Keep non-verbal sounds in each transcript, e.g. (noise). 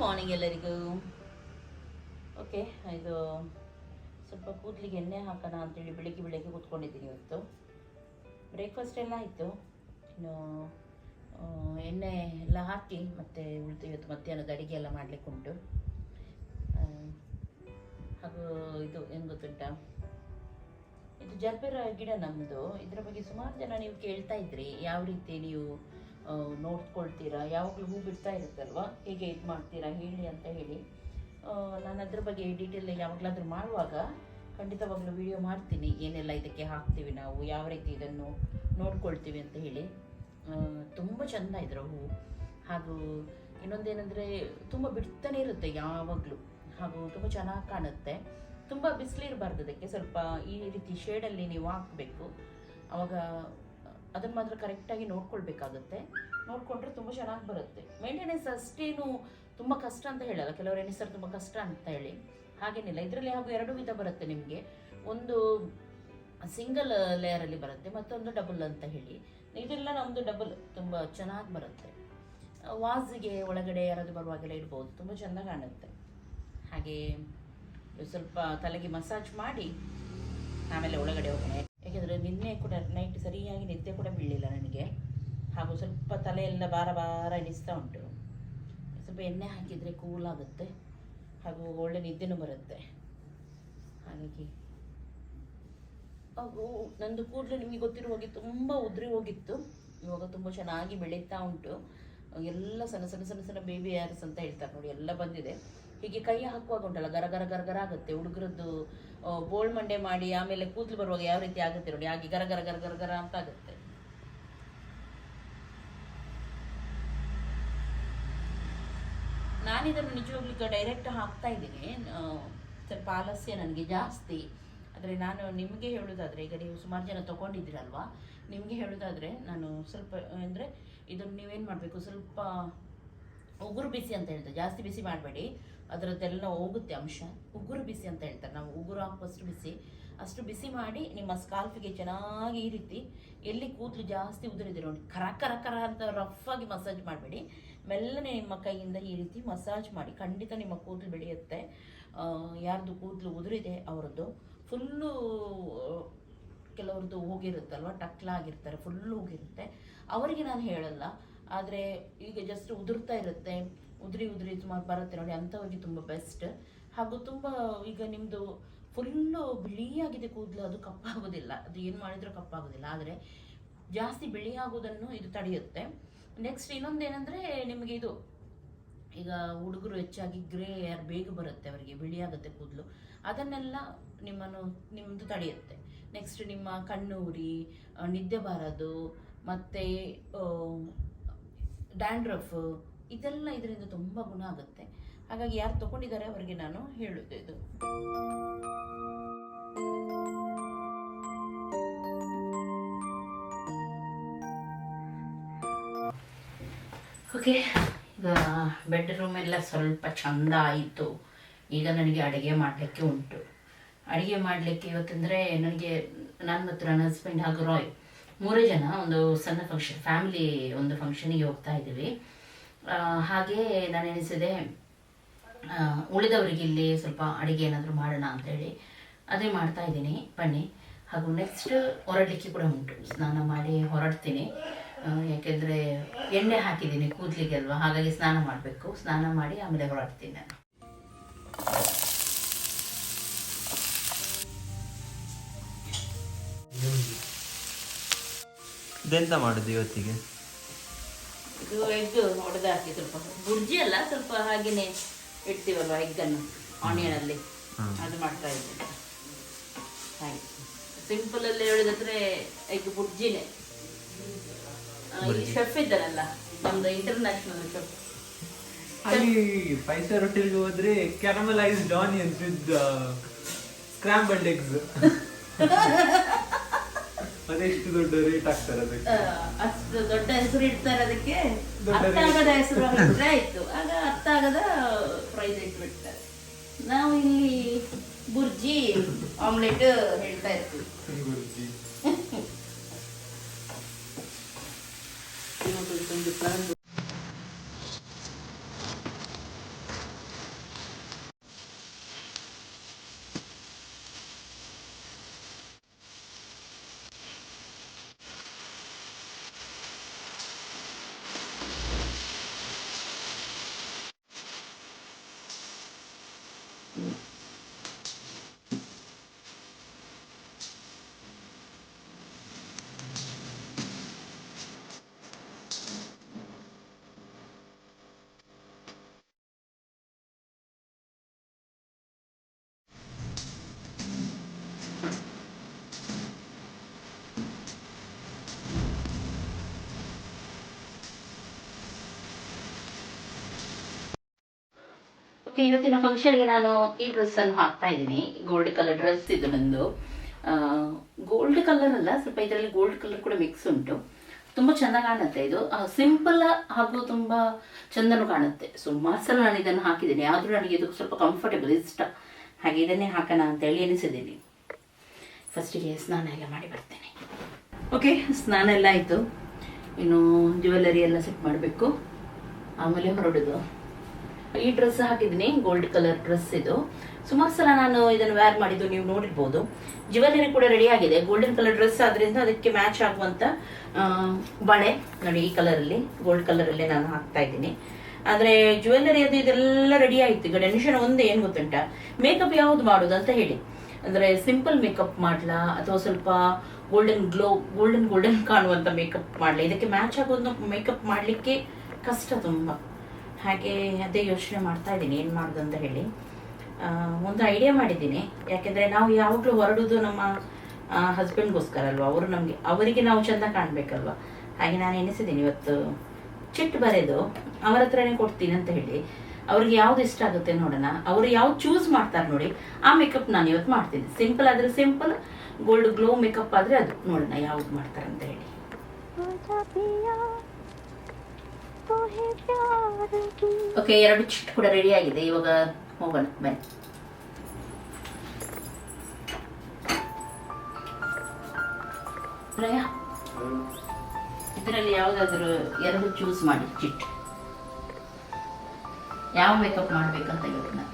Morning ಎಲ್ಲರಿಗೂ. Okay ಇದು ಸ್ವಲ್ಪ ಕೂದಲಿಗೆ ಎಣ್ಣೆ ಹಾಕೋಣ ಅಂತೇಳಿ ಬೆಳಿಗ್ಗೆ ಬೆಳಿಗ್ಗೆ ಕೂತ್ಕೊಂಡಿದ್ದೀನಿ ಇವತ್ತು. ಬ್ರೇಕ್ಫಾಸ್ಟ್ ಎಲ್ಲ ಆಯಿತು. ಇನ್ನು ಎಣ್ಣೆ ಎಲ್ಲ ಹಾಕಿ ಮತ್ತೆ ಉಳಿದು ಇವತ್ತು ಮಧ್ಯಾಹ್ನದ ಅಡುಗೆ ಎಲ್ಲ ಮಾಡಲಿಕ್ಕೆ ಉಂಟು. ಹಾಗೂ ಇದು ಏನು ಗೊತ್ತುಂಟಾ? ಇದು ಜರ್ಬೆರ ಗಿಡ ನಮ್ಮದು ಇದರ ಬಗ್ಗೆ ಸುಮಾರು ಜನ ನೀವು ಕೇಳ್ತಾ ಇದ್ರಿ. ಯಾವ ರೀತಿ ನೀವು ನೋಡ್ಕೊಳ್ತೀರಾ? ಯಾವಾಗಲೂ ಹೂ ಬಿಡ್ತಾ ಇರುತ್ತಲ್ವ? ಹೇಗೆ ಇದು ಮಾಡ್ತೀರಾ? ಹೇಳಿ ಅಂತ ಹೇಳಿ. ನಾನು ಅದ್ರ ಬಗ್ಗೆ ಡೀಟೇಲ್ ಯಾವಾಗಲಾದರೂ ಮಾಡುವಾಗ ಖಂಡಿತವಾಗ್ಲೂ ವಿಡಿಯೋ ಮಾಡ್ತೀನಿ. ಏನೆಲ್ಲ ಇದಕ್ಕೆ ಹಾಕ್ತೀವಿ ನಾವು? ಯಾವ ರೀತಿ ಇದನ್ನು ನೋಡ್ಕೊಳ್ತೀವಿ ಅಂತ ಹೇಳಿ. ತುಂಬ ಚೆಂದ ಇದ್ರ ಹೂವು ಹಾಗೂ ಇನ್ನೊಂದೇನೆಂದರೆ ತುಂಬ ಬಿಡ್ತಾನೆ ಇರುತ್ತೆ ಯಾವಾಗಲೂ. ಹಾಗೂ ತುಂಬ ಚೆನ್ನಾಗಿ ಕಾಣುತ್ತೆ. ತುಂಬ ಬಿಸಿಲಿರಬಾರ್ದು ಅದಕ್ಕೆ. ಸ್ವಲ್ಪ ಈ ರೀತಿ ಶೇಡಲ್ಲಿ ನೀವು ಹಾಕಬೇಕು. ಅವಾಗ ಅದನ್ನು ಮಾತ್ರ ಕರೆಕ್ಟಾಗಿ ನೋಡ್ಕೊಳ್ಬೇಕಾಗುತ್ತೆ. ನೋಡಿಕೊಂಡ್ರೆ ತುಂಬ ಚೆನ್ನಾಗಿ ಬರುತ್ತೆ. ಮೇಂಟೆನೆನ್ಸ್ ಅಷ್ಟೇನು ತುಂಬ ಕಷ್ಟ ಅಂತ ಹೇಳಲ್ಲ. ಕೆಲವರು ಸರ್ ತುಂಬ ಕಷ್ಟ ಅಂತ ಹೇಳಿ. ಹಾಗೇನಿಲ್ಲ. ಇದರಲ್ಲಿ ಹಾಗೂ ಎರಡು ವಿಧ ಬರುತ್ತೆ ನಿಮಗೆ. ಒಂದು ಸಿಂಗಲ್ ಲೇಯರಲ್ಲಿ ಬರುತ್ತೆ, ಮತ್ತೊಂದು ಡಬಲ್ ಅಂತ ಹೇಳಿ. ಇದೆಲ್ಲ ನಮ್ಮದು ಡಬಲ್ ತುಂಬ ಚೆನ್ನಾಗಿ ಬರುತ್ತೆ. ವಾಸಿಗೆ ಒಳಗಡೆ ಯಾರಾದರೂ ಬರುವಾಗೆಲ್ಲ ಇಡ್ಬೋದು. ತುಂಬ ಚೆಂದ ಕಾಣುತ್ತೆ. ಹಾಗೆ ಸ್ವಲ್ಪ ತಲೆಗೆ ಮಸಾಜ್ ಮಾಡಿ, ಆಮೇಲೆ ಒಳಗಡೆ ಹೋಗೋಣ. ಕೂಡ ನೈಟ್ ಸರಿಯಾಗಿ ನಿದ್ದೆ ಕೂಡ ಬೀಳಲಿಲ್ಲ ನನಗೆ. ಹಾಗೂ ಸ್ವಲ್ಪ ತಲೆಯೆಲ್ಲ ಭಾರ ಭಾರ ಎಣಿಸ್ತಾ ಉಂಟು. ಸ್ವಲ್ಪ ಎಣ್ಣೆ ಹಾಕಿದರೆ ಕೂಲ್ ಆಗುತ್ತೆ. ಹಾಗೂ ಒಳ್ಳೆ ನಿದ್ದೆನೂ ಬರುತ್ತೆ. ಹಾಗಾಗಿ ಹಾಗೂ ನಂದು ಕೂದಲು ನಿಮಗೆ ಗೊತ್ತಿರೋ ಹೋಗಿ ತುಂಬ ಉದುರಿ ಹೋಗಿತ್ತು. ಇವಾಗ ತುಂಬ ಚೆನ್ನಾಗಿ ಬೆಳೀತಾ ಉಂಟು. ಎಲ್ಲ ಸಣ್ಣ ಸಣ್ಣ ಸಣ್ಣ ಸಣ್ಣ ಬೇಬಿ ಯಾರ್ಸ್ ಅಂತ ಹೇಳ್ತಾರೆ ನೋಡಿ, ಎಲ್ಲ ಬಂದಿದೆ. ಹೀಗೆ ಕೈ ಹಾಕುವಾಗ ಉಂಟಲ್ಲ, ಗರ ಗರ ಗರ ಗರ ಆಗುತ್ತೆ. ಹುಡುಗರದ್ದು ಬೋಳ್ ಮಂಡೆ ಮಾಡಿ ಆಮೇಲೆ ಕೂದಲು ಬರುವಾಗ ಯಾವ ರೀತಿ ಆಗುತ್ತೆ ನೋಡಿ, ಹಾಗೆ ಗರ ಗರ ಗರ ಗರ ಗರ ಅಂತ ಆಗುತ್ತೆ. ನಾನಿದನ್ನು ನಿಜವಾಗ್ಲಿಕ್ಕೆ ಡೈರೆಕ್ಟ್ ಹಾಕ್ತಾ ಇದ್ದೀನಿ. ಸ್ವಲ್ಪ ಆಲಸ್ಯ ನನಗೆ ಜಾಸ್ತಿ. ಆದರೆ ನಾನು ನಿಮಗೆ ಹೇಳೋದಾದರೆ, ಈಗ ನೀವು ಸುಮಾರು ಜನ ತೊಗೊಂಡಿದ್ದೀರಲ್ವಾ? ನಿಮಗೆ ಹೇಳೋದಾದರೆ ನಾನು ಸ್ವಲ್ಪ, ಅಂದರೆ ಇದನ್ನು ನೀವೇನು ಮಾಡಬೇಕು? ಸ್ವಲ್ಪ ಉಗುರು ಬಿಸಿ ಅಂತ ಹೇಳ್ತಾರೆ. ಜಾಸ್ತಿ ಬಿಸಿ ಮಾಡಬೇಡಿ. ಅದರದ್ದೆಲ್ಲ ಹೋಗುತ್ತೆ ಅಂಶ. ಉಗುರು ಬಿಸಿ ಅಂತ ಹೇಳ್ತಾರೆ. ನಾವು ಉಗುರು ಹಾಕುವಷ್ಟು ಬಿಸಿ. ಅಷ್ಟು ಬಿಸಿ ಮಾಡಿ ನಿಮ್ಮ ಸ್ಕಾಲ್ಫಿಗೆ ಚೆನ್ನಾಗಿ ಈ ರೀತಿ ಎಲ್ಲಿ ಕೂದಲು ಜಾಸ್ತಿ ಉದುರಿದೆ ನೋಡಿ. ಕರ ಕರ ಕರ ಅಂತ ರಫ್ ಆಗಿ ಮಸಾಜ್ ಮಾಡಬೇಡಿ. ಮೆಲ್ಲನೆ ನಿಮ್ಮ ಕೈಯಿಂದ ಈ ರೀತಿ ಮಸಾಜ್ ಮಾಡಿ. ಖಂಡಿತ ನಿಮ್ಮ ಕೂದಲು ಬೆಳೆಯುತ್ತೆ. ಯಾರ್ದು ಕೂದಲು ಉದುರಿದೆ ಅವರದ್ದು. ಫುಲ್ಲು, ಕೆಲವ್ರದ್ದು ಹೋಗಿರುತ್ತಲ್ವ? ಟಕ್ಲಾಗಿರ್ತಾರೆ. ಫುಲ್ಲು ಹೋಗಿರುತ್ತೆ. ಅವರಿಗೆ ನಾನು ಹೇಳಲ್ಲ. ಆದರೆ ಈಗ ಜಸ್ಟ್ ಉದುರ್ತಾ ಇರುತ್ತೆ. ಉದುರಿ ಉದುರಿ ಸುಮಾರು ಬರುತ್ತೆ ನೋಡಿ, ಅಂಥವ್ರಿಗೆ ತುಂಬ ಬೆಸ್ಟ್ ಹಾಗೂ ತುಂಬ ಈಗ ನಿಮ್ಮದು ಫುಲ್ಲು ಬಿಳಿಯಾಗಿದೆ ಕೂದಲು, ಅದು ಕಪ್ಪಾಗೋದಿಲ್ಲ. ಅದು ಏನು ಮಾಡಿದರೂ ಕಪ್ಪಾಗೋದಿಲ್ಲ. ಆದರೆ ಜಾಸ್ತಿ ಬಿಳಿಯಾಗೋದನ್ನು ಇದು ತಡೆಯುತ್ತೆ. ನೆಕ್ಸ್ಟ್ ಇನ್ನೊಂದೇನೆಂದರೆ ನಿಮಗೆ ಇದು, ಈಗ ಹುಡುಗರು ಹೆಚ್ಚಾಗಿ ಗ್ರೇ ಏರ್ ಬೇಗ ಬರುತ್ತೆ ಅವರಿಗೆ, ಬಿಳಿಯಾಗುತ್ತೆ ಕೂದಲು. ಅದನ್ನೆಲ್ಲ ನಿಮ್ಮನ್ನು ನಿಮ್ಮದು ತಡೆಯುತ್ತೆ. ನೆಕ್ಸ್ಟ್ ನಿಮ್ಮ ಕಣ್ಣು ಉರಿ ನಿದ್ದೆ ಬಾರದು, ಮತ್ತು ಡ್ಯಾಂಡ್ರಫ್ ಇದೆಲ್ಲ ಇದರಿಂದ ತುಂಬ ಗುಣ ಆಗುತ್ತೆ. ಹಾಗಾಗಿ ಯಾರು ತಗೊಂಡಿದ್ದಾರೆ ಅವರಿಗೆ ನಾನು ಹೇಳುದು ಇದು. ಓಕೆ, ಈಗ ಬೆಡ್ರೂಮ್ ಎಲ್ಲ ಸ್ವಲ್ಪ ಚಂದ ಆಯಿತು. ಈಗ ನನಗೆ ಅಡುಗೆ ಮಾಡಲಿಕ್ಕೆ ಉಂಟು. ಅಡುಗೆ ಮಾಡಲಿಕ್ಕೆ ಇವತ್ತಂದರೆ ನನಗೆ, ನಾನು ಮತ್ತು ನನ್ನ ಹಸ್ಬೆಂಡ್ ಹಾಗೂ ರಾಯ್ ಮೂರೇ ಜನ ಒಂದು ಸಣ್ಣ ಫಂಕ್ಷನ್ ಫ್ಯಾಮಿಲಿ ಒಂದು ಫಂಕ್ಷನಿಗೆ ಹೋಗ್ತಾ ಇದ್ದೀವಿ. ಹಾಗೆ ನಾನು ಎನಿಸಿದೆ. ಉಳಿದವ್ರಿಗೆ ಇಲ್ಲಿ ಸ್ವಲ್ಪ ಅಡುಗೆ ಏನಾದರೂ ಮಾಡೋಣ ಅಂತೇಳಿ. ಅದೇ ಮಾಡ್ತಾ ಇದ್ದೀನಿ. ಬನ್ನಿ. ಹಾಗೂ ನೆಕ್ಸ್ಟ್ ಹೊರಡಲಿಕ್ಕೆ ಕೂಡ ಉಂಟು. ಸ್ನಾನ ಮಾಡಿ ಹೊರಡ್ತೀನಿ. ಯಾಕೆಂದರೆ ಎಣ್ಣೆ ಹಾಕಿದ್ದೀನಿ ಕೂದಲಿಗೆ ಅಲ್ವಾ? ಹಾಗಾಗಿ ಸ್ನಾನ ಮಾಡಬೇಕು. ಸ್ನಾನ ಮಾಡಿ ಆಮೇಲೆ ಹೊರಡ್ತೀನಿ ನಾನು. ಇದೆಂತ ಮಾಡುದು ಇವತ್ತಿಗೆ? ಇದು ಎಗ್ ಹೊಡೆದು ಹಾಕಿ ಸ್ವಲ್ಪ ಬುರ್ಜಿ ಅಲ್ಲ ಸ್ವಲ್ಪ ಹಾಗೇನೆ ಇಡ್ತೀವಲ್ವ ಎಗ್ಗನ್ನು ಆನಿಯನಲ್ಲಿ ಅಲ್ಲಿ. ಅದು ಮಾಡ್ತಾ ಇದ್ದೆ. ಹಾಗೆ ಸಿಂಪಲ್ ಅಲ್ಲಿ ಹೇಳಿದ್ರೆ ಎಗ್ ಬುರ್ಜಿನೇ ಇಲ್ಲಿ ಶೆಫ್ ಇದ್ದಾರಲ್ಲ ನಮ್ದು ಇಂಟರ್ನ್ಯಾಷನಲ್ ಶೆಫ್ ಅಲ್ಲಿ ಫೈವ್ ಸ್ಟಾರ್ ಹೋಟೆಲ್ಗೆ ಹೋದ್ರೆ caramelised onions with scrambled eggs ಅದೆಷ್ಟು ದೊಡ್ಡ ರೇಟ್ ಆಗ್ತಾರೆ ಅದಕ್ಕೆ. ಅಷ್ಟು ದೊಡ್ಡ ಹೆಸರು ಇಡ್ತಾರೆ ಅದಕ್ಕೆ. ಅರ್ಥ ಆಗದ ಹೆಸರು ಹಾಕಿದ್ರೆ ಆಯ್ತು. ಆಗ ಅರ್ಥ ಆಗದ ಪ್ರೈಸ್ ಇಟ್ಬಿಡ್ತಾರೆ. ನಾವು ಇಲ್ಲಿ ಬುರ್ಜಿ ಆಮ್ಲೆಟ್ ಹೇಳ್ತಾ ಇರ್ತೀವಿ. ಗುರುಜಿ. (laughs) ಓಕೆ, ಇವತ್ತಿನ ಫಂಕ್ಷನ್ಗೆ ನಾನು ಈ ಡ್ರೆಸ್ ಅನ್ನು ಹಾಕ್ತಾ ಇದ್ದೀನಿ. ಗೋಲ್ಡ್ ಕಲರ್ ಡ್ರೆಸ್ ಇದು ನಂದು. ಗೋಲ್ಡ್ ಕಲರ್ ಅಲ್ಲ, ಸ್ವಲ್ಪ ಇದರಲ್ಲಿ ಗೋಲ್ಡ್ ಕಲರ್ ಕೂಡ ಮಿಕ್ಸ್ ಉಂಟು. ತುಂಬ ಚೆನ್ನಾಗಿ ಕಾಣುತ್ತೆ ಇದು. ಸಿಂಪಲ್ ಹಾಗೂ ತುಂಬ ಚಂದನು ಕಾಣುತ್ತೆ. ಸುಮಾರು ಸಲ ನಾನು ಇದನ್ನು ಹಾಕಿದ್ದೀನಿ. ಆದರೂ ನನಗೆ ಇದು ಸ್ವಲ್ಪ ಕಂಫರ್ಟೇಬಲ್ ಇಷ್ಟ. ಹಾಗೆ ಇದನ್ನೇ ಹಾಕೋಣ ಅಂತೇಳಿ ಎನಿಸಿದ್ದೀನಿ ಫಸ್ಟಿಗೆ ಸ್ನಾನ ಎಲ್ಲ ಮಾಡಿ ಬರ್ತೇನೆ. ಓಕೆ, ಸ್ನಾನ ಎಲ್ಲ ಆಯಿತು. ಇನ್ನು ಜ್ಯುವೆಲ್ಲರಿ ಎಲ್ಲ ಸೆಟ್ ಮಾಡಬೇಕು. ಆಮೇಲೆ ಹೊರಡೋದು. ಈ ಡ್ರೆಸ್ ಹಾಕಿದ್ದೀನಿ ಗೋಲ್ಡ್ ಕಲರ್ ಡ್ರೆಸ್ ಇದು. ಸುಮಾರು ಸಲ ನಾನು ಇದನ್ನು ವೇರ್ ಮಾಡಿದ್ದು, ನೀವು ನೋಡಿರ್ಬೋದು. ಜ್ಯುವೆಲರಿ ಕೂಡ ರೆಡಿ ಆಗಿದೆ. ಗೋಲ್ಡನ್ ಕಲರ್ ಡ್ರೆಸ್ ಆದ್ರಿಂದ ಅದಕ್ಕೆ ಮ್ಯಾಚ್ ಆಗುವಂತ ಬಳೆ ನೋಡಿ ಈ ಕಲರಲ್ಲಿ ಗೋಲ್ಡ್ ಕಲರಲ್ಲೇ ನಾನು ಹಾಕ್ತಾ ಇದ್ದೀನಿ. ಆದರೆ ಜ್ಯುವೆಲ್ಲರಿ ಅದು ಇದೆಲ್ಲ ರೆಡಿ ಆಯ್ತು. ಈಗ ಟೆನ್ಷನ್ ಒಂದು, ಏನು ಗೊತ್ತುಂಟ? ಮೇಕಪ್ ಯಾವ್ದು ಮಾಡೋದು ಅಂತ ಹೇಳಿ. ಅಂದ್ರೆ ಸಿಂಪಲ್ ಮೇಕಪ್ ಮಾಡ್ಲಾ? ಅಥವಾ ಸ್ವಲ್ಪ ಗೋಲ್ಡನ್ ಗ್ಲೋ ಗೋಲ್ಡನ್ ಗೋಲ್ಡನ್ ಕಾಣುವಂತ ಮೇಕಪ್ ಮಾಡ್ಲಾ? ಇದಕ್ಕೆ ಮ್ಯಾಚ್ ಆಗೋದು ಮೇಕಪ್ ಮಾಡಲಿಕ್ಕೆ ಕಷ್ಟ ತುಂಬ. ಹಾಗೆ ಅದೇ ಯೋಚನೆ ಮಾಡ್ತಾ ಇದ್ದೀನಿ, ಏನು ಮಾಡೋದು ಅಂತ ಹೇಳಿ. ಒಂದು ಐಡಿಯಾ ಮಾಡಿದ್ದೀನಿ. ಯಾಕೆಂದರೆ ನಾವು ಯಾವಾಗಲೂ ಹೊರಡೋದು ನಮ್ಮ ಹಸ್ಬೆಂಡ್ಗೋಸ್ಕರ ಅಲ್ವಾ? ಅವರು ನಮಗೆ, ಅವರಿಗೆ ನಾವು ಚೆಂದ ಕಾಣಬೇಕಲ್ವ? ಹಾಗೆ ನಾನು ಎನಿಸಿದ್ದೀನಿ ಇವತ್ತು ಚಿಟ್ ಬರೆದು ಅವರ ಹತ್ರನೇ ಕೊಡ್ತೀನಿ ಅಂತ ಹೇಳಿ. ಅವ್ರಿಗೆ ಯಾವ್ದು ಇಷ್ಟ ಆಗುತ್ತೆ ನೋಡೋಣ. ಅವರು ಯಾವ್ದು ಚೂಸ್ ಮಾಡ್ತಾರೆ ನೋಡಿ, ಆ ಮೇಕಪ್ ನಾನು ಇವತ್ತು ಮಾಡ್ತೀನಿ. ಸಿಂಪಲ್ ಆದ್ರೆ ಸಿಂಪಲ್ ಗೋಲ್ಡ್ ಗ್ಲೋ ಮೇಕಪ್ ಆದ್ರೆ ಅದು. ನೋಡೋಣ ಯಾವ್ದು ಮಾಡ್ತಾರೆ ಅಂತ ಹೇಳಿ. ಓಕೆ ಎರಡು ಚಿಟ್ ಕೂಡ ರೆಡಿ ಆಗಿದೆ. ಇವಾಗ ಹೋಗೋಣ ಬನ್ನಿ. ಇದರಲ್ಲಿ ಯಾವುದಾದ್ರೂ ಎರಡು ಚೂಸ್ ಮಾಡಿ ಚಿಟ್. ಯಾವ ಮೇಕಪ್ ಮಾಡ್ಬೇಕಂತ ಅಂತ ನಾನು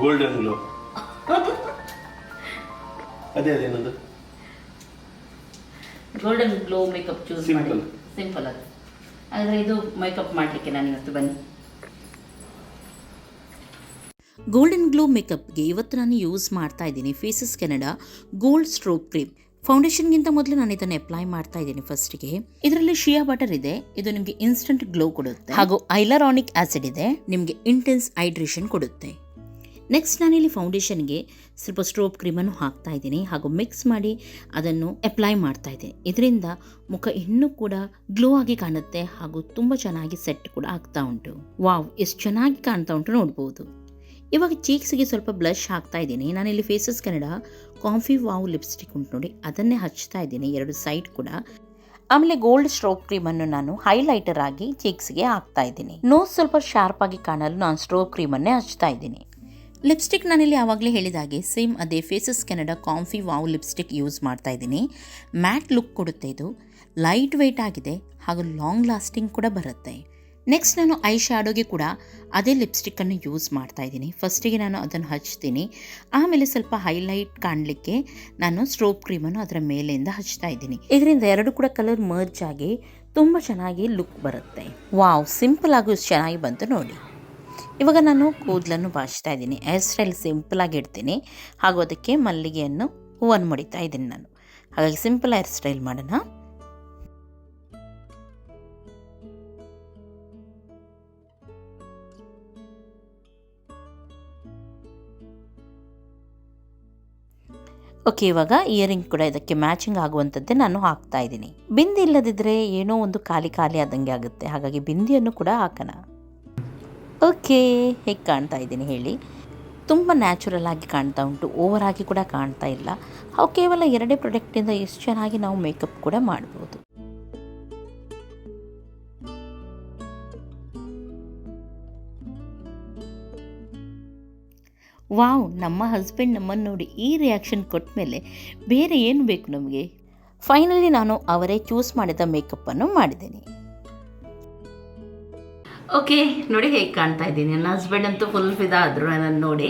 ಗೋಲ್ಡನ್ ಗ್ಲೋ ಅದೇ ಅದೇನದು ಗೋಲ್ಡನ್ ಗ್ಲೋ ಮೇಕಪ್ ಚೂಸ್ ಮಾಡಿ. ಸಿಂಪಲ್ ಅದು. ಆದರೆ ಇದು ಮೇಕಪ್ ಮಾಡಲಿಕ್ಕೆ ನಾನು ಇವತ್ತು ಬನ್ನಿ. ಗೋಲ್ಡನ್ ಗ್ಲೋ ಮೇಕಪ್ಗೆ ಇವತ್ತು ನಾನು ಯೂಸ್ ಮಾಡ್ತಾ ಇದ್ದೀನಿ faces Canada gold stroke cream ಫೌಂಡೇಶನ್ಗಿಂತ ಮೊದಲು ನಾನು ಇದನ್ನು ಅಪ್ಲೈ ಮಾಡ್ತಾ ಇದ್ದೀನಿ ಫಸ್ಟ್ಗೆ ಇದರಲ್ಲಿ ಶಿಯಾ ಬಟರ್ ಇದೆ ಇದು ನಿಮಗೆ ಇನ್ಸ್ಟಂಟ್ ಗ್ಲೋ ಕೊಡುತ್ತೆ. ಹಾಗೂ ಐಲರಾನಿಕ್ ಆಸಿಡ್ ಇದೆ. ನಿಮಗೆ ಇಂಟೆನ್ಸ್ ಹೈಡ್ರೇಷನ್ ಕೊಡುತ್ತೆ. ನೆಕ್ಸ್ಟ್ ನಾನಿಲ್ಲಿ ಫೌಂಡೇಶನ್ಗೆ ಸ್ವಲ್ಪ ಸ್ಟ್ರೋಪ್ ಕ್ರೀಮನ್ನು ಹಾಕ್ತಾ ಇದ್ದೀನಿ. ಹಾಗೂ ಮಿಕ್ಸ್ ಮಾಡಿ ಅದನ್ನು ಅಪ್ಲೈ ಮಾಡ್ತಾ ಇದ್ದೀನಿ. ಇದರಿಂದ ಮುಖ ಇನ್ನೂ ಕೂಡ ಗ್ಲೋ ಆಗಿ ಕಾಣುತ್ತೆ ಹಾಗೂ ತುಂಬ ಚೆನ್ನಾಗಿ ಸೆಟ್ ಕೂಡ ಆಗ್ತಾ ಉಂಟು. ವಾವ್ ಎಷ್ಟು ಚೆನ್ನಾಗಿ ಕಾಣ್ತಾ ಉಂಟು ನೋಡ್ಬೋದು. ಇವಾಗ ಚೀಕ್ಸ್ಗೆ ಸ್ವಲ್ಪ ಬ್ಲಷ್ ಹಾಕ್ತಾ ಇದ್ದೀನಿ. ನಾನಿಲ್ಲಿ faces Canada comfy wow lipstick ಉಂಟು ನೋಡಿ, ಅದನ್ನೇ ಹಚ್ತಾ ಇದ್ದೀನಿ ಎರಡು ಸೈಡ್ ಕೂಡ. ಆಮೇಲೆ ಗೋಲ್ಡ್ ಸ್ಟ್ರೋಕ್ ಕ್ರೀಮನ್ನು ನಾನು ಹೈಲೈಟರ್ ಆಗಿ ಚೀಕ್ಸ್ಗೆ ಹಾಕ್ತಾ ಇದ್ದೀನಿ. ನೋಸ್ ಸ್ವಲ್ಪ ಶಾರ್ಪ್ ಆಗಿ ಕಾಣಲು ನಾನು ಸ್ಟ್ರೋಕ್ ಕ್ರೀಮನ್ನೇ ಹಚ್ತಾ ಇದ್ದೀನಿ. ಲಿಪ್ಸ್ಟಿಕ್ ನಾನಿಲ್ಲಿ ಆವಾಗಲೇ ಹೇಳಿದಾಗೆ ಸೇಮ್ ಅದೇ faces Canada comfy wow lipstick use ಮಾಡ್ತಾ ಇದ್ದೀನಿ. ಮ್ಯಾಟ್ ಲುಕ್ ಕೊಡುತ್ತೆ ಇದು. ಲೈಟ್ ವೆಯ್ಟ್ ಆಗಿದೆ. ಹಾಗೂ ಲಾಂಗ್ ಲಾಸ್ಟಿಂಗ್ ಕೂಡ ಬರುತ್ತೆ. ನೆಕ್ಸ್ಟ್ ನಾನು ಐ ಶ್ಯಾಡೋಗೆ ಕೂಡ ಅದೇ ಲಿಪ್ಸ್ಟಿಕ್ಕನ್ನು ಯೂಸ್ ಮಾಡ್ತಾ ಇದ್ದೀನಿ. ಫಸ್ಟಿಗೆ ನಾನು ಅದನ್ನು ಹಚ್ತೀನಿ. ಆಮೇಲೆ ಸ್ವಲ್ಪ ಹೈಲೈಟ್ ಕಾಣಲಿಕ್ಕೆ ನಾನು ಸ್ಟ್ರೋಪ್ ಕ್ರೀಮನ್ನು ಅದರ ಮೇಲೆಯಿಂದ ಹಚ್ತಾ ಇದ್ದೀನಿ. ಇದರಿಂದ ಎರಡು ಕೂಡ ಕಲರ್ ಮರ್ಜ್ ಆಗಿ ತುಂಬ ಚೆನ್ನಾಗಿ ಲುಕ್ ಬರುತ್ತೆ. ವಾವ್, ಸಿಂಪಲ್ ಆಗು ಚೆನ್ನಾಗಿ ಬಂತು ನೋಡಿ. ಇವಾಗ ನಾನು ಕೂದಲನ್ನು ಬಾಚ್ತಾ ಇದ್ದೀನಿ. ಹೇರ್ ಸ್ಟೈಲ್ ಸಿಂಪಲ್ ಆಗಿ ಇಡ್ತೀನಿ. ಹಾಗೂ ಅದಕ್ಕೆ ಮಲ್ಲಿಗೆಯನ್ನು ಹೂವನ್ನು ಮುಡಿತಾ ಇದ್ದೀನಿ ನಾನು. ಹಾಗಾಗಿ ಸಿಂಪಲ್ ಹೇರ್ ಸ್ಟೈಲ್ ಮಾಡೋಣ. ಓಕೆ ಇವಾಗ ಇಯರಿಂಗ್ ಕೂಡ ಇದಕ್ಕೆ ಮ್ಯಾಚಿಂಗ್ ಆಗುವಂಥದ್ದೇ ನಾನು ಹಾಕ್ತಾ ಇದ್ದೀನಿ. ಬಿಂದಿ ಇಲ್ಲದಿದ್ದರೆ ಏನೋ ಒಂದು ಖಾಲಿ ಖಾಲಿ ಆದಂಗೆ ಆಗುತ್ತೆ. ಹಾಗಾಗಿ ಬಿಂದಿಯನ್ನು ಕೂಡ ಹಾಕೋಣ. ಓಕೆ, ಹೇಗೆ ಕಾಣ್ತಾ ಇದ್ದೀನಿ ಹೇಳಿ. ತುಂಬ ನ್ಯಾಚುರಲ್ ಆಗಿ ಕಾಣ್ತಾ ಉಂಟು ಓವರ್ ಆಗಿ ಕೂಡ ಕಾಣ್ತಾ ಇಲ್ಲ. ಅವು ಕೇವಲ ಎರಡೇ ಪ್ರಾಡಕ್ಟಿಂದ ಎಷ್ಟು ಚೆನ್ನಾಗಿ ನಾವು ಮೇಕಪ್ ಕೂಡ ಮಾಡ್ಬೋದು. ವಾವ್, ನಮ್ಮ ಹಸ್ಬೆಂಡ್ ನಮ್ಮನ್ನು ನೋಡಿ ಈ ರಿಯಾಕ್ಷನ್ ಕೊಟ್ಟ ಮೇಲೆ ಬೇರೆ ಏನು ಬೇಕು ನಮಗೆ? ಫೈನಲಿ ನಾನು ಅವರೇ ಚೂಸ್ ಮಾಡಿದ ಮೇಕಪ್ಪನ್ನು ಮಾಡಿದ್ದೇನೆ. ಓಕೆ ನೋಡಿ ಹೇಗೆ ಕಾಣ್ತಾ ಇದ್ದೀನಿ. ನನ್ನ ಹಸ್ಬೆಂಡ್ ಅಂತೂ ಫುಲ್ ಫಿದಾ ಆದರು ನನ್ನ ನೋಡಿ.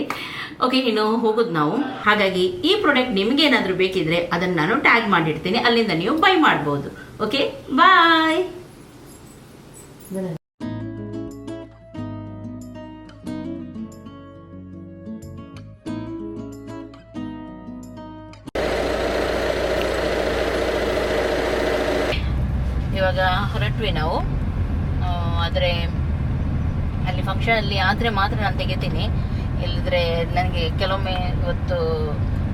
ಓಕೆ ಇನ್ನು ಹೋಗೋದು ನಾವು. ಹಾಗಾಗಿ ಈ ಪ್ರಾಡಕ್ಟ್ ನಿಮಗೇನಾದರೂ ಬೇಕಿದ್ರೆ ಅದನ್ನು ನಾನು ಟ್ಯಾಗ್ ಮಾಡಿಡ್ತೀನಿ. ಅಲ್ಲಿಂದ ನೀವು ಬೈ ಮಾಡ್ಬೋದು. ಓಕೆ ಬಾಯ್ ಇವಾಗ ಹೊರಟ್ವಿ ನಾವು. ಆದರೆ ಅಲ್ಲಿ ಫಂಕ್ಷನಲ್ಲಿ ಆದರೆ ಮಾತ್ರ ನಾನು ತೆಗಿತೀನಿ. ಇಲ್ಲದ್ರೆ ನನಗೆ ಕೆಲವೊಮ್ಮೆ ಇವತ್ತು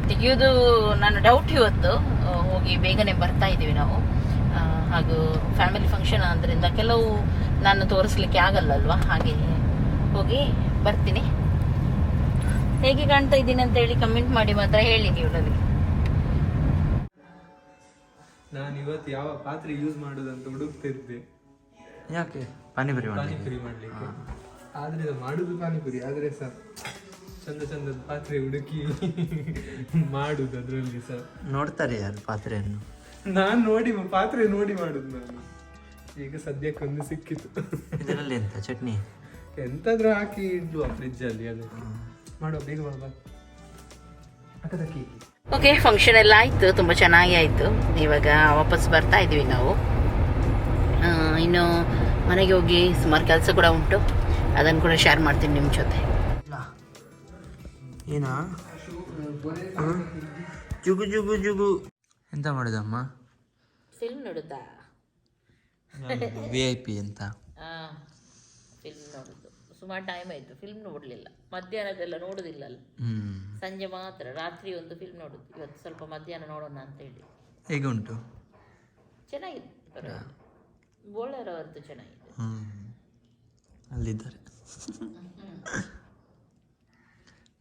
ತೆಗೆಯೋದು ನನ್ನ ಡೌಟ್ ಇವತ್ತು. ಹೋಗಿ ಬೇಗನೆ ಬರ್ತಾ ಇದ್ದೀವಿ ನಾವು. ಹಾಗೂ ಫ್ಯಾಮಿಲಿ ಫಂಕ್ಷನ್ ಆದ್ದರಿಂದ ಕೆಲವು ನಾನು ತೋರಿಸ್ಲಿಕ್ಕೆ ಆಗಲ್ಲ ಅಲ್ವಾ ಹಾಗೆ ಹೋಗಿ ಬರ್ತೀನಿ. ಹೇಗೆ ಕಾಣ್ತಾ ಇದ್ದೀನಿ ಅಂತ ಹೇಳಿ ಕಮೆಂಟ್ ಮಾಡಿ ಮಾತ್ರ ಹೇಳಿ ನೀವು ನನಗೆ. ನಾನು ಇವತ್ತು ಯಾವ ಪಾತ್ರೆ ಯೂಸ್ ಮಾಡೋದಂತ ಹುಡುಕ್ತಿದ್ದೆ. ಯಾಕೆ? ಪಾನಿಪುರಿ ಮಾಡಿ ಪಾನಿಪುರಿ ಮಾಡಲಿಕ್ಕೆ. ಆದರೆ ಇದು ಮಾಡುದು ಪಾನಿಪುರಿ. ಆದ್ರೆ ಸರ್ ಚಂದ ಚಂದದ ಪಾತ್ರೆ ಹುಡುಕಿ ಮಾಡುದು ಅದರಲ್ಲಿ ಸರ್. ನೋಡ್ತಾರೆ ಯಾರು ಪಾತ್ರೆಯನ್ನು? ನಾನು ನೋಡಿ ಪಾತ್ರೆ ನೋಡಿ ಮಾಡುದು ನಾನು. ಈಗ ಸದ್ಯಕ್ಕೆ ಒಂದು ಸಿಕ್ಕಿತು. ಇದರಲ್ಲಿ ಎಂತ? ಚಟ್ನಿ? ಎಂತಾದ್ರೂ ಹಾಕಿ ಇಡುವ ಫ್ರಿಜ್ ಅಲ್ಲಿ ಅದು. ಮಾಡುವ ಬೇಗ ಮಾಡುವ ಅಕ್ಕದಕ್ಕಿ ಓಕೆ ಫಂಕ್ಷನ್ ಎಲ್ಲ ಆಯಿತು ತುಂಬ ಚೆನ್ನಾಗಿ ಆಯ್ತು. ಇವಾಗ ವಾಪಸ್ ಬರ್ತಾ ಇದೀವಿ ನಾವು. ಇನ್ನು ಮನೆಗೆ ಹೋಗಿ ಸುಮಾರು ಕೆಲಸ ಕೂಡ ಉಂಟು. ಅದನ್ನು ಕೂಡ ಶೇರ್ ಮಾಡ್ತೀನಿ ನಿಮ್ಮ ಜೊತೆ. ಏನಾ? ಜುಗು ಜುಗು ಜುಗು. ಎಂತ ಮಾಡಿದಮ್ಮ ಫಿಲ್ಮ್ ನೋಡುತ್ತಾ ವಿ ಐ ಪಿ ಅಂತ. ಫಿಲ್ಮ್ ನೋಡೋದು. ಸುಮಾರು ಟೈಮ್ ಆಯಿತು ಫಿಲ್ಮ್ ನೋಡಲಿಲ್ಲ. ಮಧ್ಯಾಹ್ನದೆಲ್ಲ ನೋಡೋದಿಲ್ಲ ಅಲ್ಲ ಸಂಜೆ ಮಾತ್ರ ರಾತ್ರಿ ಒಂದು ಫಿಲ್ಮ್ ನೋಡೋದು. ಇವತ್ತು ಸ್ವಲ್ಪ ಮಧ್ಯಾಹ್ನ ನೋಡೋಣ ಅಂತ ಹೇಳಿ. ಹೇಗೆ ಉಂಟು ಚೆನ್ನಾಗಿದೆ ಪರವಾಗಿಲ್ಲ. ಬೋಳರ್ ಅವರದ್ದು ಚೆನ್ನಾಗಿದೆ. ಅಲ್ಲಿದ್ದಾರೆ.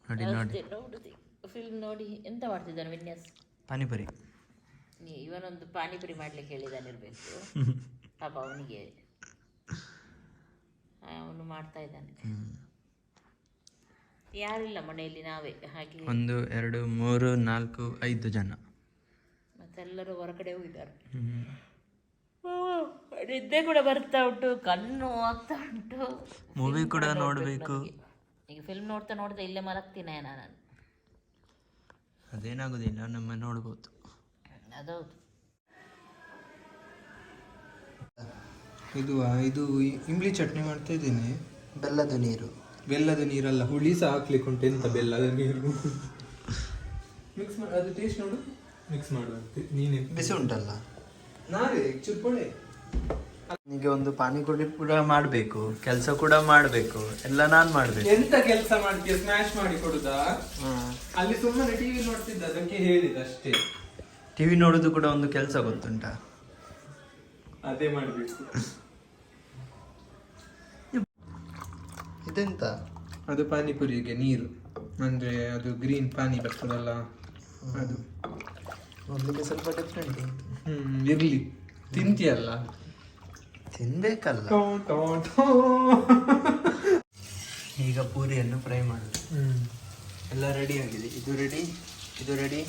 ನೋಡಿ ನೋಡಿ. ಫಿಲ್ಮ್ ನೋಡಿ ಎಂತ ಮಾಡ್ತಿದ್ದಾನೆ ವಿನ್ಯಾಸ್? ಪಾನಿಪುರಿ. ಇವನೊಂದು ಪಾನಿಪುರಿ ಮಾಡ್ಲಿಕ್ಕೆ ಹೇಳಿದಾನಿರ್ಬೇಕು. (laughs) ಪಾಪ ಅವನಿಗೆ ಅವನು ಮಾಡ್ತಾ ಇದ್ದಾನೆ. ಯಾರಿಲ್ಲ ಮನೆಯಲ್ಲಿ ನಾವೇ. ಹಾಗೆ ಒಂದು ಎರಡು ಮೂರು ನಾಲ್ಕು ಐದು ಜನ. ಮತ್ತೆಲ್ಲರೂ ಹೊರಗಡೆ ಹೋಗಿದ್ದಾರೆ. ಹ್ಮ್. ನಿದ್ದೆ ಕೂಡ ಬರ್ತಾ ಉಂಟು ಕಣ್ಣು ಆಗ್ತಾ ಉಂಟು. ಮೂವಿ ಕೂಡ ನೋಡಬೇಕು. ಈಗ ಫಿಲ್ಮ್ ನೋಡ್ತಾ ನೋಡ್ತಾ ಇಲ್ಲೇ ಮಲಗ್ತೀನಿ ನಾನು. ಅದೇನಾಗೋದಿಲ್ಲ ನಮ್ಮ ನೋಡ್ಬೋದು. ಅದೌದು ಇದು ಇದು ಇಂಬ್ಲಿ ಚಟ್ನಿ ಮಾಡ್ತಾ ಇದ್ದೀನಿ. ಬೆಲ್ಲದ ನೀರು. ಬೆಲ್ಲದ ನೀರಲ್ಲ ಹುಳಿ ಸಹ ಹಾಕ್ಲಿಕ್ಕೆ ಉಂಟು ಎಂತ ಬೆಲ್ಲದ ನೀರು. ಮಿಕ್ಸ್ ಮಾಡಿ ಅದು ಟೇಸ್ಟ್ ನೋಡು. ಮಿಕ್ಸ್ ಮಾಡುವಂತೆ. ನೀನೆ. ಬಿಸಿ ಉಂಟಲ್ಲ? ನಾವೇ ಚುರ್ಪೊಳೆ ಈಗ ಒಂದು ಪಾನಿಪುರಿ ಕೂಡ ಮಾಡಬೇಕು ಕೆಲಸ ಕೂಡ ಮಾಡಬೇಕು ಎಲ್ಲ ನಾನು ಮಾಡಬೇಕು. ಎಂತ ಕೆಲಸ ಮಾಡ್ತೀಯ? ಸ್ಮ್ಯಾಶ್ ಮಾಡಿ ಕೊಡುದಾ? ಅಲ್ಲಿ ಸುಮ್ಮನೆ ಟಿವಿ ನೋಡ್ತಿದ್ದ ಅದಕ್ಕೆ ಹೇಳಿದ ಅಷ್ಟೇ. ಟಿವಿ ನೋಡೋದು ಕೂಡ ಒಂದು ಕೆಲಸ ಗೊತ್ತುಂಟಾ? ಅದೇ ಮಾಡ್ಬೇಕು. ಇದೆಂತ? ಅದು ಪಾನಿಪುರಿಗೆ ನೀರು. ಅಂದ್ರೆ ಅದು ಗ್ರೀನ್ ಪಾನಿ ಬರ್ತದಲ್ಲ ಅದು. ನೋಡ್ಲಿಕ್ಕೆ ಸ್ವಲ್ಪ ಡಿಫ್ರೆಂಟ್ ಹ್ಮ್ ಇರ್ಲಿ. ತಿಂತಿಯಲ್ಲ? ತಿನ್ಬೇಕಲ್ಲ. ಈಗ ಪೂರಿಯನ್ನು ಫ್ರೈ ಮಾಡೋದು ಎಲ್ಲ ರೆಡಿ ಆಗಿದೆ. ಇದು ರೆಡಿ ಇದು ರೆಡಿ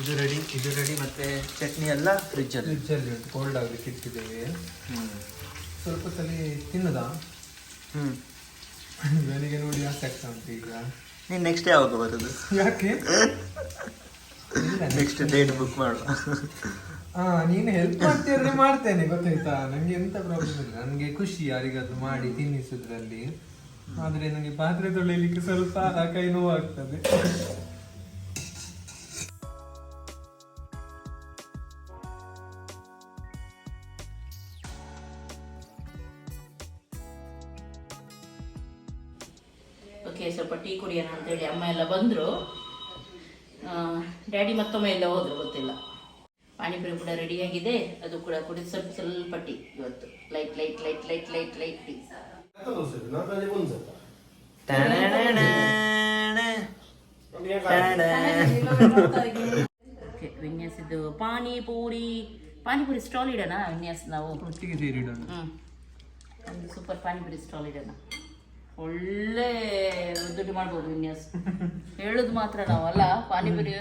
ಇದು ರೆಡಿ ಇದು ರೆಡಿ ಮತ್ತೆ ಚಟ್ನಿ ಎಲ್ಲ ಫ್ರಿಜ್ಜಲ್ಲಿ ಫ್ರಿಜ್ಜಲ್ಲಿ ಉಂಟು ಕೋಲ್ಡ್ ಆಗಿ ಇಟ್ಟಿದ್ದೇವೆ ಹ್ಞೂ ಸ್ವಲ್ಪ ಸಲ ತಿನ್ನದ? ಹ್ಞೂ ನನಗೆ ನೋಡಿ ಆಸೆ ಆಗ್ತಾ ಉಂಟು ಈಗ. ನೀನು ನೆಕ್ಸ್ಟ್ ಯಾವಾಗ ಬರೋದು? ಯಾಕೆ? ನೆಕ್ಸ್ಟ್ ಡೇಟ್ ಬುಕ್ ಮಾಡುವ. ಹಾ ನೀನು ಹೆಲ್ಪ್ ಮಾಡ್ತೀದ್ರೆ ಮಾಡ್ತೇನೆ, ಗೊತ್ತಾಯ್ತಾ? ನಂಗೆ ಎಂತ ಪ್ರಾಬ್ಲಮ್ ಇಲ್ಲ. ನನಗೆ ಖುಷಿ ಯಾರಿಗಾದ್ರೂ ಮಾಡಿ ತಿನ್ನಿಸುದ್ರಲ್ಲಿ. ಆದ್ರೆ ನನಗೆ ಪಾತ್ರೆ ತೊಳೆಯಲಿಕ್ಕೆ ಸ್ವಲ್ಪ ಕೈ ನೋವಾಗ್ತದೆ. ಓಕೆ ಸ್ವಲ್ಪ ಟೀ ಕುಡಿಯೋಣ ಅಂತೇಳಿ ಅಮ್ಮ ಎಲ್ಲ ಬಂದರು. ಡ್ಯಾಡಿ ಮತ್ತೊಮ್ಮೆ ಎಲ್ಲ ಹೋದ್ರು, ಗೊತ್ತಿಲ್ಲ. ಪಾನಿಪುರಿ ಕೂಡ ರೆಡಿಯಾಗಿದೆ ಅದು ಕೂಡ ಕುಡಿದು ಸ್ವಲ್ಪ ಸ್ವಲ್ಪ ಟೀ ಇವತ್ತು light light light light light light tea ವಿನ್ಯಾಸದ್ದು panipuri. Panipuri stall ಇಡೋಣ ವಿನ್ಯಾಸ ನಾವು? ಒಟ್ಟಿಗೆ ಒಂದು ಸೂಪರ್ ಪಾನಿಪುರಿ ಸ್ಟಾಲ್ ಇಡೋಣ. ಒಳ್ಳೆ ದುಡ್ಡು ಮಾಡ್ಬೋದು ವಿನ್ಯಾಸ. ಹೇಳುದು ಮಾತ್ರ ನಾವಲ್ಲ. ಪಾನಿಪುರಿ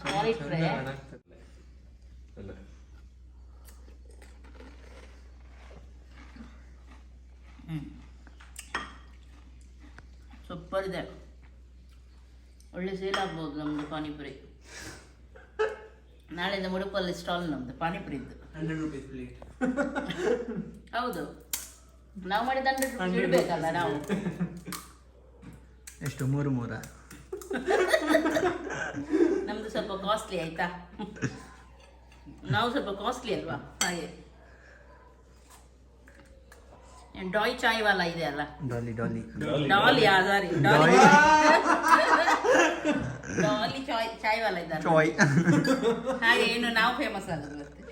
ಸ್ಟಾಲ್ ಇಟ್ಟರೆ ಸೂಪರ್ ಇದೆ ಒಳ್ಳೆ ಸೇಲ್ ಆಗ್ಬೋದು ನಮ್ಮದು ಪಾನಿಪುರಿ. ನಾಳೆಯಿಂದ ಮುಡುಪಲ್ಲಿ ಸ್ಟಾಲ್ ನಮ್ಮದು ಪಾನಿಪುರಿದ್ದು. ಹಂಡ್ರೆಡ್ ರುಪೀಸ್ ಪ್ಲೇಟ್ ಹೌದು. ನಾವು ಮಾಡಿದ ಹಂಡ್ರೆಡ್ ಇಡಬೇಕಲ್ಲ ನಾವು. ಎಷ್ಟು ಮೂರು ಮೂರ? ನಮ್ದು ಸ್ವಲ್ಪ ಕಾಸ್ಟ್ಲಿ ಆಯ್ತಾ? (laughs) ನಾವು ಸ್ವಲ್ಪ ಕಾಸ್ಟ್ಲಿ ಅಲ್ವಾ? ಹಾಗೆ. ಡಾಯ್ ಚಾಯ್ ವಾಲ ಇದೆ ಅಲ್ಲ? ಡಾಲಿ ಡಾಲಿ. ಡಾಲಿ ಸಾರಿ ಡಾಲಿ. ಡಾಲಿ. ಚಾಯ್ ಚಾಯ್ ವಾಲ ಇದ್ದಾರೆ ಚಾಯ್. ಹಾಗೆ ಏನು ನಾವು ಫೇಮಸ್ ಆಗೋದು ಮತ್ತೆ.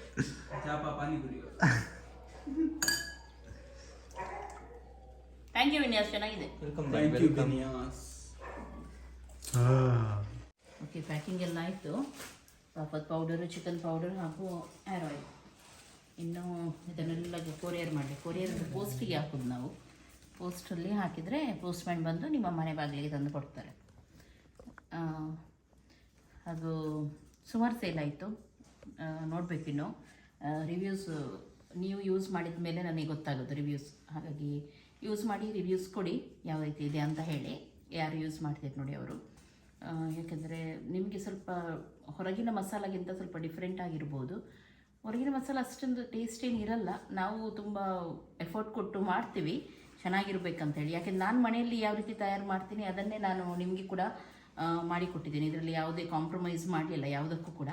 Thank you Vinyas. ಚೆನ್ನಾಗಿದೆ. ಓಕೆ ಪ್ಯಾಕಿಂಗ್ ಎಲ್ಲ ಆಯಿತು. ಪಾಪದ ಪೌಡರು ಚಿಕನ್ ಪೌಡರ್ ಹಾಗೂ ಹೇರ್ ಆಯಿಲ್ ಇನ್ನು ಇದನ್ನೆಲ್ಲ ಕೊರಿಯರ್ ಮಾಡಿ ಕೊರಿಯರ್ ಪೋಸ್ಟಿಗೆ ಹಾಕೋದು ನಾವು. ಪೋಸ್ಟಲ್ಲಿ ಹಾಕಿದರೆ ಪೋಸ್ಟ್ಮ್ಯಾನ್ ಬಂದು ನಿಮ್ಮ ಮನೆ ಬಾಗಿಲಿಗೆ ತಂದು ಕೊಡ್ತಾರೆ. ಅದು ಸುಮಾರು ಸೇಲ್ ಆಯಿತು. ನೋಡಬೇಕಿನ್ನು. ರಿವ್ಯೂಸ್ ನೀವು ಯೂಸ್ ಮಾಡಿದ ಮೇಲೆ ನನಗೆ ಗೊತ್ತಾಗೋದು ರಿವ್ಯೂಸ್ ಹಾಗಾಗಿ ಯೂಸ್ ಮಾಡಿ ರಿವ್ಯೂಸ್ ಕೊಡಿ, ಯಾವ ರೀತಿ ಇದೆ ಅಂತ ಹೇಳಿ. ಯಾರು ಯೂಸ್ ಮಾಡ್ತಿದ್ರು ನೋಡಿ ಅವರು. ಯಾಕೆಂದರೆ ನಿಮಗೆ ಸ್ವಲ್ಪ ಹೊರಗಿನ ಮಸಾಲಾಗಿಂತ ಸ್ವಲ್ಪ ಡಿಫ್ರೆಂಟ್ ಆಗಿರ್ಬೋದು. ಹೊರಗಿನ ಮಸಾಲ ಅಷ್ಟೊಂದು ಟೇಸ್ಟ್ ಏನು ಇರಲ್ಲ. ನಾವು ತುಂಬ ಎಫರ್ಟ್ ಕೊಟ್ಟು ಮಾಡ್ತೀವಿ. ಚೆನ್ನಾಗಿರ್ಬೇಕಂತೇಳಿ. ಯಾಕೆಂದ್ರೆ ನಾನು ಮನೆಯಲ್ಲಿ ಯಾವ ರೀತಿ ತಯಾರು ಮಾಡ್ತೀನಿ ಅದನ್ನೇ ನಾನು ನಿಮಗೆ ಕೂಡ ಮಾಡಿಕೊಟ್ಟಿದ್ದೀನಿ ಇದರಲ್ಲಿ ಯಾವುದೇ ಕಾಂಪ್ರಮೈಸ್ ಮಾಡಲಿಲ್ಲ, ಯಾವುದಕ್ಕೂ ಕೂಡ.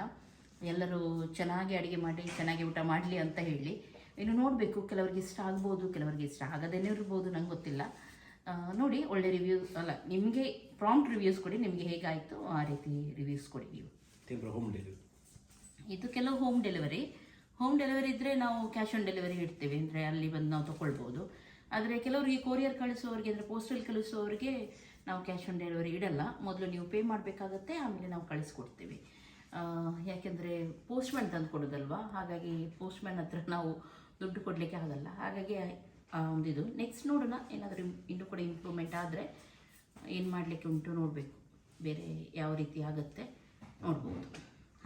ಎಲ್ಲರೂ ಚೆನ್ನಾಗಿ ಅಡುಗೆ ಮಾಡಿ, ಚೆನ್ನಾಗಿ ಊಟ ಮಾಡಲಿ ಅಂತ ಹೇಳಿ. ಇನ್ನು ನೋಡಬೇಕು, ಕೆಲವರಿಗೆ ಇಷ್ಟ ಆಗ್ಬೋದು, ಕೆಲವರಿಗೆ ಇಷ್ಟ ಆಗದೇನೆ ಇರ್ಬೋದು, ನಂಗೆ ಗೊತ್ತಿಲ್ಲ. ನೋಡಿ, ಒಳ್ಳೆ ರಿವ್ಯೂಸ್ ಅಲ್ಲ, ನಿಮಗೆ ಪ್ರಾಂಪ್ಟ್ ರಿವ್ಯೂಸ್ ಕೊಡಿ, ನಿಮಗೆ ಹೇಗಾಯಿತು ಆ ರೀತಿ ರಿವ್ಯೂಸ್ ಕೊಡಿ ನೀವು. ಇದು ಕೆಲವು ಹೋಮ್ ಡೆಲಿವರಿ ಹೋಮ್ ಡೆಲಿವರಿ ಇದ್ದರೆ ನಾವು ಕ್ಯಾಶ್ ಆನ್ ಡೆಲಿವರಿ ಇಡ್ತೀವಿ. ಅಂದರೆ ಅಲ್ಲಿ ಬಂದು ನಾವು ತೊಗೊಳ್ಬೋದು ಆದರೆ ಕೆಲವರಿಗೆ ಕೊರಿಯರ್ ಕಳಿಸುವವರಿಗೆ ಅಂದರೆ ಪೋಸ್ಟಲ್ ಕಳಿಸುವವರಿಗೆ ನಾವು ಕ್ಯಾಶ್ ಆನ್ ಡೆಲಿವರಿ ಇಡಲ್ಲ. ಮೊದಲು ನೀವು ಪೇ ಮಾಡಬೇಕಾಗತ್ತೆ, ಆಮೇಲೆ ನಾವು ಕಳಿಸ್ಕೊಡ್ತೀವಿ. ಯಾಕೆಂದರೆ ಪೋಸ್ಟ್ಮ್ಯಾನ್ ತಂದು ಕೊಡೋದಲ್ವಾ? ಹಾಗಾಗಿ ಪೋಸ್ಟ್ಮ್ಯಾನ್ ಹತ್ರ ನಾವು ದುಡ್ಡು ಕೊಡಲಿಕ್ಕೆ ಆಗಲ್ಲ. ಹಾಗಾಗಿ ಒಂದು ಇದು ನೆಕ್ಸ್ಟ್ ನೋಡೋಣ. ಏನಾದರೂ ಇನ್ನೂ ಕೂಡ ಇಂಪ್ರೂವ್ಮೆಂಟ್ ಆದರೆ ಏನು ಮಾಡಲಿಕ್ಕೆ ಉಂಟು ನೋಡಬೇಕು. ಬೇರೆ ಯಾವ ರೀತಿ ಆಗುತ್ತೆ ನೋಡ್ಬೋದು.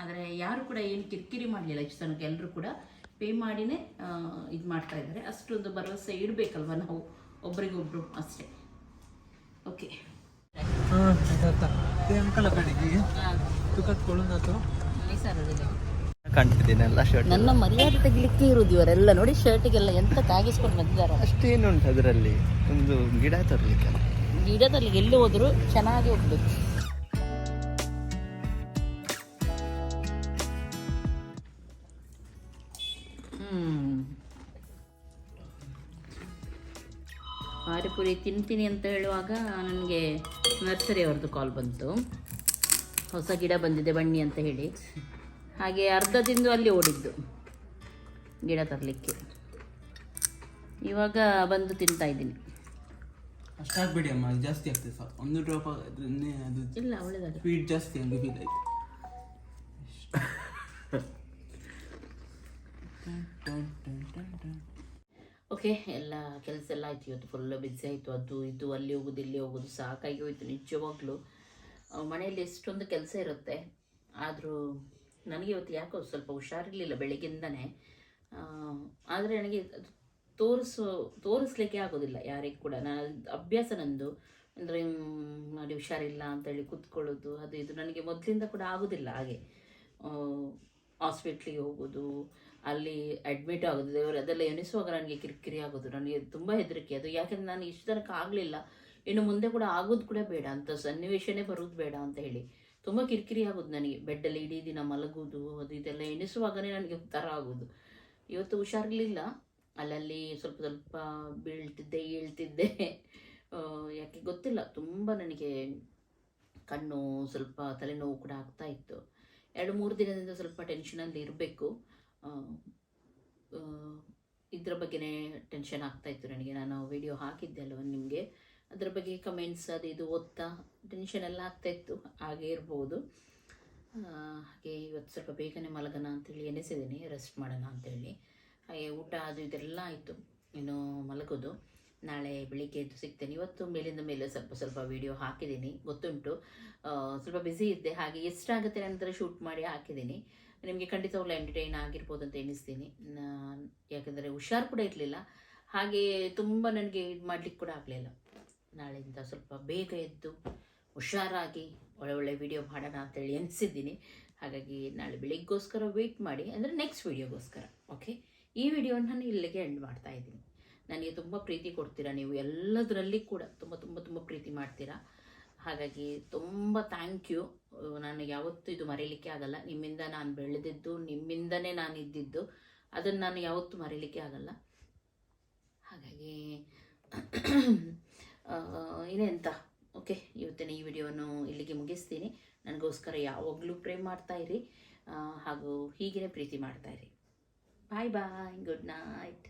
ಆದರೆ ಯಾರು ಕೂಡ ಏನು ಕಿರಿಕಿರಿ ಮಾಡಲಿಲ್ಲ. ಇಷ್ಟು ತನಕ ಎಲ್ಲರೂ ಕೂಡ ಪೇ ಮಾಡಿನೇ ಇದು ಮಾಡ್ತಾ ಇದ್ದಾರೆ. ಅಷ್ಟೊಂದು ಭರವಸೆ ಇಡಬೇಕಲ್ವ ನಾವು? ಒಬ್ರಿಗೊಬ್ರು ಅಷ್ಟೇ. ಓಕೆ. ನನ್ನ ಮರ್ಯಾದೆ ತೆಗಿಲಿಕ್ಕೆ ಇರುವುದು ಇವರೆಲ್ಲ ನೋಡಿ ಶರ್ಟಿಗೆಲ್ಲ ಎಂತ ತಾಗಿಸ್ಕೊಂಡು ಬಂದಿದ್ದಾರೆ. ಅಷ್ಟೇನುಂಟು ಅದರಲ್ಲಿ? ಒಂದು ಗಿಡ ತರಲಿಕ್ಕೆ. ಗಿಡದಲ್ಲಿ ಎಲ್ಲಿ ಹೋದ್ರು ಚೆನ್ನಾಗಿ ಹೋಗ್ಬೇಕು. ಪಾನಿಪುರಿ ತಿಂತೀನಿ ಅಂತ ಹೇಳುವಾಗ ನನಗೆ ನರ್ಸರಿ ಅವ್ರದ್ದು ಕಾಲ್ ಬಂತು. ಹೊಸ ಗಿಡ ಬಂದಿದೆ ಬನ್ನಿ ಅಂತ ಹೇಳಿ. ಹಾಗೆ ಅರ್ಧ ತಿಂದು ಅಲ್ಲಿ ಓಡಿದ್ದು ಗಿಡ ತರಲಿಕ್ಕೆ. ಇವಾಗ ಬಂದು ತಿಂತಾ ಇದ್ದೀನಿ. ಅಷ್ಟಾಗ್ಬೇಡಿ ಅಮ್ಮ ಜಾಸ್ತಿ ಆಗ್ತದೆ ಸರ್ ಒಂದು ಡ್ರಾಪ್ ಅದನ್ನೇ ಅದು ಇಲ್ಲ ಒಳ್ಳೆದಾಗುತ್ತೆ ಸ್ವೀಟ್ ಜಾಸ್ತಿ ಹಂಗೆ ಫೀಲ್ ಆಯ್ತು. (laughs) ಓಕೆ ಎಲ್ಲ ಕೆಲಸ ಎಲ್ಲ ಆಯ್ತು. ಇವತ್ತು ಫುಲ್ ಬಿಸಿ ಆಯಿತು. ಅದು ಇದು, ಅಲ್ಲಿ ಹೋಗೋದು, ಇಲ್ಲಿ ಹೋಗೋದು ಸಾಕಾಗಿ ಹೋಯ್ತು ನಿಜವಾಗ್ಲೂ. ಮನೆಯಲ್ಲಿ ಎಷ್ಟೊಂದು ಕೆಲಸ ಇರುತ್ತೆ. ಆದರೂ ನನಗೆ ಇವತ್ತು ಯಾಕೋ ಸ್ವಲ್ಪ ಹುಷಾರಿರಲಿಲ್ಲ ಬೆಳಗ್ಗಿಂದನೇ ಆದರೆ ನನಗೆ ಅದು ತೋರಿಸೋ, ತೋರಿಸ್ಲಿಕ್ಕೆ ಆಗೋದಿಲ್ಲ ಯಾರಿಗೂ ಕೂಡ. ನಾನು ಅಭ್ಯಾಸ ನಂದು. ಅಂದರೆ ನೋಡಿ ಹುಷಾರಿಲ್ಲ ಅಂತೇಳಿ ಕೂತ್ಕೊಳ್ಳೋದು, ಅದು ಇದು. ನನಗೆ ಮೊದಲಿಂದ ಕೂಡ ಆಗೋದಿಲ್ಲ ಹಾಗೆ. ಹಾಸ್ಪಿಟ್ಲಿಗೆ ಹೋಗೋದು ಅಲ್ಲಿ ಅಡ್ಮಿಟ್ ಆಗೋದು, ದೇವರು, ಅದೆಲ್ಲ ಎಣಿಸುವಾಗ ನನಗೆ ಕಿರಿಕಿರಿ ಆಗೋದು, ನನಗೆ ತುಂಬ ಹೆದರಿಕೆ. ಅದು ಯಾಕೆಂದ್ರೆ ನಾನು ಇಷ್ಟು ತನಕ ಆಗಲಿಲ್ಲ. ಇನ್ನು ಮುಂದೆ ಕೂಡ ಆಗೋದು ಕೂಡ ಬೇಡ, ಅಂತ ಸನ್ನಿವೇಶನೇ ಬರೋದು ಬೇಡ ಅಂತ ಹೇಳಿ. ತುಂಬ ಕಿರಿಕಿರಿ ಆಗೋದು ನನಗೆ. ಬೆಡ್ಡಲ್ಲಿ ಇಡೀ ದಿನ ಮಲಗೋದು ಅದು ಇದೆಲ್ಲ ಎಣಿಸುವಾಗಲೇ ನನಗೆ ಒಂಥರ ಆಗೋದು. ಇವತ್ತು ಹುಷಾರಿರಲಿಲ್ಲ ಅಲ್ಲಲ್ಲಿ ಸ್ವಲ್ಪ ಸ್ವಲ್ಪ ಬೀಳ್ತಿದ್ದೆ, ಏಳ್ತಿದ್ದೆ. ಯಾಕೆ ಗೊತ್ತಿಲ್ಲ. ತುಂಬ ನನಗೆ ಕಣ್ಣು ಸ್ವಲ್ಪ ತಲೆನೋವು ಕೂಡ ಆಗ್ತಾ ಇತ್ತು. ಎರಡು ಮೂರು ದಿನದಿಂದ ಸ್ವಲ್ಪ ಟೆನ್ಷನಲ್ಲಿ ಇರಬೇಕು. ಇದರ ಬಗ್ಗೆನೇ ಟೆನ್ಷನ್ ಆಗ್ತಾ ಇತ್ತು ನನಗೆ. ನಾನು ವಿಡಿಯೋ ಹಾಕಿದ್ದೆ ಅಲ್ವ ನಿಮಗೆ. ಅದರ ಬಗ್ಗೆ ಕಮೆಂಟ್ಸ್ ಅದು ಇದು ಓದ್ತಾ ಟೆನ್ಷನ್ ಎಲ್ಲ ಆಗ್ತಾ ಇತ್ತು. ಹಾಗೆ ಇರ್ಬೋದು. ಹಾಗೆ ಇವತ್ತು ಸ್ವಲ್ಪ ಬೇಗನೆ ಮಲಗೋಣ ಅಂತೇಳಿ ಎನಿಸಿದ್ದೀನಿ ರೆಸ್ಟ್ ಮಾಡೋಣ ಅಂತೇಳಿ. ಹಾಗೆ ಊಟ ಅದು ಇದೆಲ್ಲ ಆಯಿತು. ಇನ್ನು ಮಲಗೋದು. ನಾಳೆ ಬೆಳಿಗ್ಗೆ ಎದ್ದು ಸಿಗ್ತೇನೆ. ಇವತ್ತು ಮೇಲಿಂದ ಮೇಲೆ ಸ್ವಲ್ಪ ಸ್ವಲ್ಪ ವಿಡಿಯೋ ಹಾಕಿದ್ದೀನಿ. ಗೊತ್ತುಂಟು. ಸ್ವಲ್ಪ ಬ್ಯುಸಿ ಇದ್ದೆ. ಹಾಗೆ ಎಷ್ಟಾಗುತ್ತೆ ನಂತರ ಶೂಟ್ ಮಾಡಿ ಹಾಕಿದ್ದೀನಿ. ನಿಮಗೆ ಖಂಡಿತವಾಗ್ಲೂ ಎಂಟರ್ಟೈನ್ ಆಗಿರ್ಬೋದು ಅಂತ ಎನಿಸ್ತೀನಿ ಯಾಕೆಂದರೆ ಹುಷಾರು ಕೂಡ ಇರಲಿಲ್ಲ. ಹಾಗೆ ತುಂಬ ನನಗೆ ಇದು ಮಾಡಲಿಕ್ಕೆ ಕೂಡ ಆಗಲಿಲ್ಲ. ನಾಳೆಯಿಂದ ಸ್ವಲ್ಪ ಬೇಗ ಎದ್ದು ಹುಷಾರಾಗಿ ಒಳ್ಳೆ ಒಳ್ಳೆ ವಿಡಿಯೋ ಮಾಡೋಣ ಅಂತೇಳಿ ಎನಿಸಿದ್ದೀನಿ. ಹಾಗಾಗಿ ನಾಳೆ ಬೆಳಿಗ್ಗೋಸ್ಕರ ವೆಯ್ಟ್ ಮಾಡಿ, ಅಂದರೆ ನೆಕ್ಸ್ಟ್ ವಿಡಿಯೋಗೋಸ್ಕರ ಓಕೆ ಈ ವಿಡಿಯೋನ ನಾನು ಇಲ್ಲಿಗೆ ಎಂಡ್ ಮಾಡ್ತಾ ಇದ್ದೀನಿ. ನನಗೆ ತುಂಬ ಪ್ರೀತಿ ಕೊಡ್ತೀರಾ ನೀವು ಎಲ್ಲದರಲ್ಲಿ ಕೂಡ, ತುಂಬ ತುಂಬ ತುಂಬ ಪ್ರೀತಿ ಮಾಡ್ತೀರಾ? ಹಾಗಾಗಿ ತುಂಬ ಥ್ಯಾಂಕ್ ಯು ನಾನು ಯಾವತ್ತೂ ಇದು ಮರೀಲಿಕ್ಕೆ ಆಗಲ್ಲ. ನಿಮ್ಮಿಂದ ನಾನು ಬೆಳೆದಿದ್ದು, ನಿಮ್ಮಿಂದನೇ ನಾನು ಇದ್ದಿದ್ದು, ಅದನ್ನು ನಾನು ಯಾವತ್ತೂ ಮರೀಲಿಕ್ಕೆ ಆಗಲ್ಲ. ಹಾಗಾಗಿ ಇನ್ನೆಂತ ಓಕೆ ಇವತ್ತಿನ ಈ ವಿಡಿಯೋವನ್ನು ಇಲ್ಲಿಗೆ ಮುಗಿಸ್ತೀನಿ. ನನಗೋಸ್ಕರ ಯಾವಾಗಲೂ ಪ್ರೇಮ್ ಮಾಡ್ತಾ ಇರಿ. ಹಾಗೂ ಹೀಗೇ ಪ್ರೀತಿ ಮಾಡ್ತಾಯಿರಿ ಬಾಯ್ ಬಾಯ್ ಗುಡ್ ನೈಟ್